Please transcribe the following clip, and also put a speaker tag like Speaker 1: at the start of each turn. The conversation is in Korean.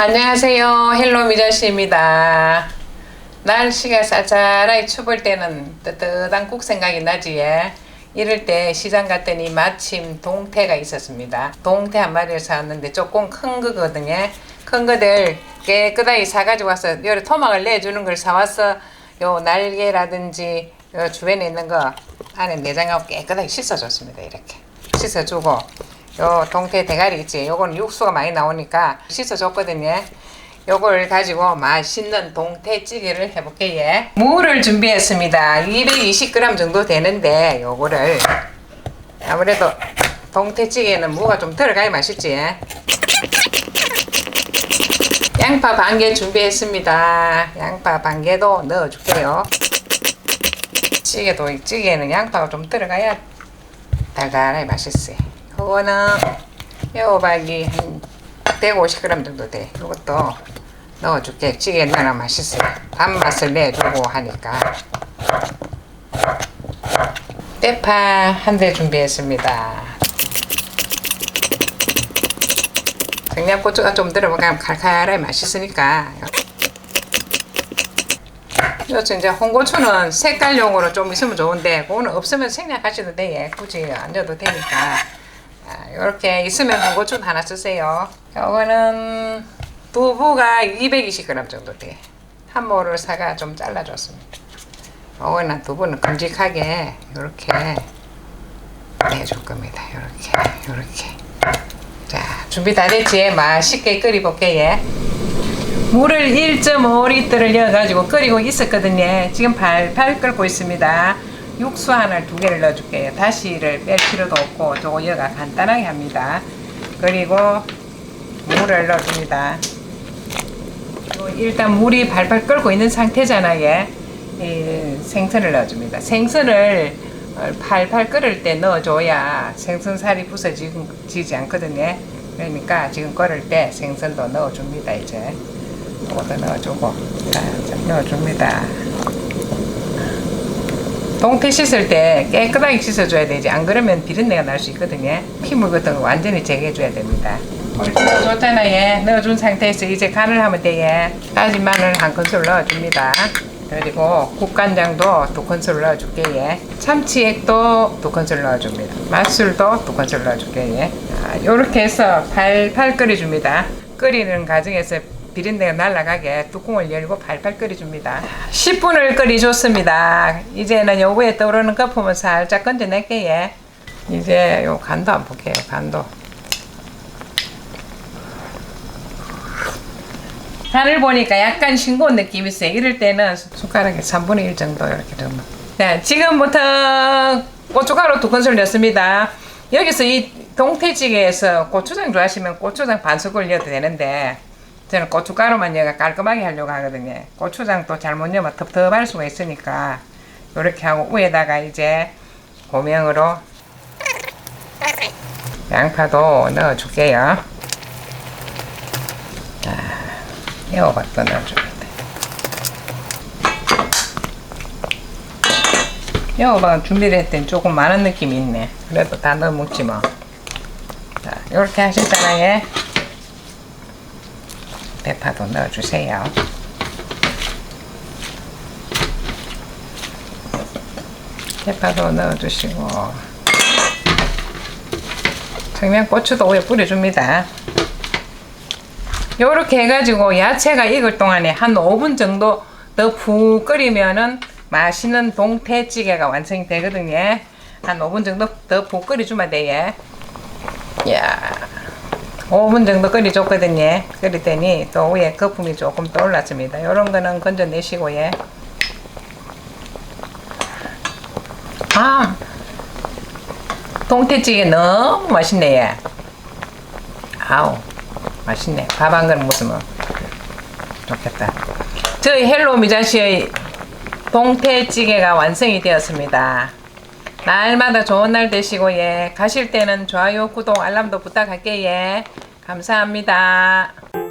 Speaker 1: 안녕하세요. 헬로 미자씨입니다. 날씨가 쌀쌀하게 추울 때는 뜨뜻한 국 생각이 나지. 예? 이럴 때 시장 갔더니 마침 동태가 있었습니다. 동태 한 마리를 사왔는데 조금 큰 거거든요. 큰 거들 깨끗하게 사가지고 와서 요리 토막을 내주는 걸 사와서 요 날개라든지 요 주변에 있는 거 안에 내장하고 깨끗하게 씻어줬습니다. 이렇게 씻어주고 요 동태 대가리 있지. 요건 육수가 많이 나오니까 씻어줬거든요. 요걸 가지고 맛있는 동태찌개를 해볼게요. 예. 무를 준비했습니다. 220g 정도 되는데 요거를 아무래도 동태찌개는 무가 좀 들어가야 맛있지. 예. 양파 반 개 준비했습니다. 양파 반 개도 넣어줄게요. 찌개도 찌개는 양파가 좀 들어가야 달달하게 맛있어요. 그거는 애호박이 한 150g 정도 돼. 이것도 넣어줄게. 찌개에 넣으면 맛있어요. 단맛을 내주고 하니까. 대파 한 대 준비했습니다. 청양고추가 좀 들어가면 칼칼하게 맛있으니까. 요즘 이제 홍고추는 색깔용으로 좀 있으면 좋은데 그거는 없으면 생략하셔도 돼. 굳이 안 줘도 되니까. 이렇게 있으면 홍고추 하나 쓰세요. 이거는 두부가 220g 정도 돼. 한 모를 사가 좀 잘라줬습니다. 이거는 두부는 큼직하게 이렇게 내줄 겁니다. 이렇게 이렇게. 자 준비 다 됐지? 맛있게 끓여볼게요. 물을 1.5리터를 넣어가지고 끓이고 있었거든요. 지금 팔팔 끓고 있습니다. 육수 하나를 두 개를 넣어줄게요. 다시를 뺄 필요도 없고 저거 여가 간단하게 합니다. 그리고 물을 넣어줍니다. 요 일단 물이 팔팔 끓고 있는 상태잖아요. 이 생선을 넣어줍니다. 생선을 팔팔 끓을 때 넣어줘야 생선살이 부서지지 않거든요. 그러니까 지금 끓을 때 생선도 넣어줍니다. 이제 이것도 넣어주고 자, 넣어줍니다. 동태 씻을 때 깨끗하게 씻어줘야 되지. 안 그러면 비린내가 날 수 있거든요. 피물 같은 거 완전히 제거해줘야 됩니다. 물 넣어줬잖아 얘. 넣어준 상태에서 이제 간을 하면 돼얘. 다진 마늘 한 큰술 넣어줍니다. 그리고 국간장도 두 큰술 넣어줄게 얘. 참치액도 두 큰술 넣어줍니다. 맛술도 두 큰술 넣어줄게 얘. 이렇게 해서 팔팔 끓여줍니다. 끓이는 과정에서 비린내가 날아가게 뚜껑을 열고 팔팔 끓여줍니다. 10분을 끓여줬습니다. 이제는 요 위에 떠오르는 거품을 살짝 건져낼게요. 이제 요 간도 한번 볼게요. 간도. 간을 보니까 약간 싱거운 느낌이 있어요. 이럴 때는 숟가락에 3분의 1 정도 이렇게 넣으면. 네, 지금부터 고춧가루 두 큰술 넣습니다. 여기서 이 동태찌개에서 고추장 좋아하시면 고추장 반 스푼 넣어도 되는데 저는 고춧가루만 넣어 깔끔하게 하려고 하거든요. 고추장도 잘못 넣으면 텁텁할 수가 있으니까 이렇게 하고 위에다가 이제 고명으로 양파도 넣어줄게요. 자, 애호박도 넣어줍니다. 애호박은 준비를 했더니 조금 많은 느낌이 있네. 그래도 다 넣어 먹지 뭐. 자, 이렇게 하셨잖아요. 대파도 넣어주세요. 대파도 넣어주시고 청양고추도 위에 뿌려줍니다. 요렇게 해가지고 야채가 익을 동안에 한 5분 정도 더 푹 끓이면은 맛있는 동태찌개가 완성이 되거든요. 한 5분 정도 더 푹 끓여주면 돼요. 야 5분 정도 끓여줬거든요. 끓이더니 또 위에 거품이 조금 떠올랐습니다. 이런 거는 건져내시고, 예. 아, 동태찌개 너무 맛있네, 예. 아우, 맛있네. 밥 한 그릇 먹으면 좋겠다. 저희 헬로 미자씨의 동태찌개가 완성이 되었습니다. 날마다 좋은 날 되시고 예. 가실 때는 좋아요 구독 알람도 부탁할게요 예. 감사합니다